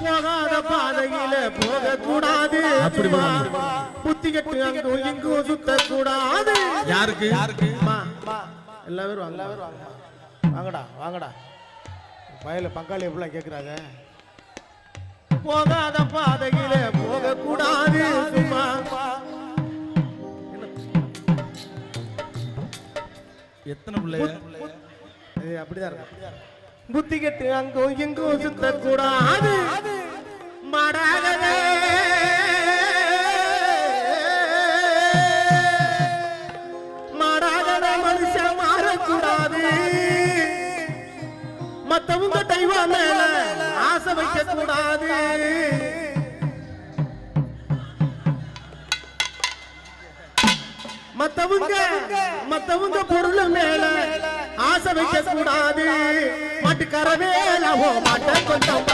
போகாத பாதையில போக கூடாது அப்படி. புத்தி கட்டு அங்கும் இங்கும் சுத்த கூடாது யாருக்கு? அம்மா, எல்லாரும் வாங்க. எல்லாரும் வாங்க. வாங்கடா வாங்கடா. வயல பங்காளி எப்படிலாம் கேட்குறாங்க போகாத பாதையில போக கூடாது சும்மா. எத்தனை பிள்ளைய இது அப்படிதான் இருக்கு. புத்தி கெட்டு அங்கும் இங்கும் சுத்த கூடாது மத்தவங்க தெய்வம் மேல ஆசை வைக்க கூடாது மத்தவங்க மத்தவங்க பொருள் மேல ஆசை வைக்க கூடாது மாட்டுக்கரவே லவோ மாட்ட கொஞ்சம்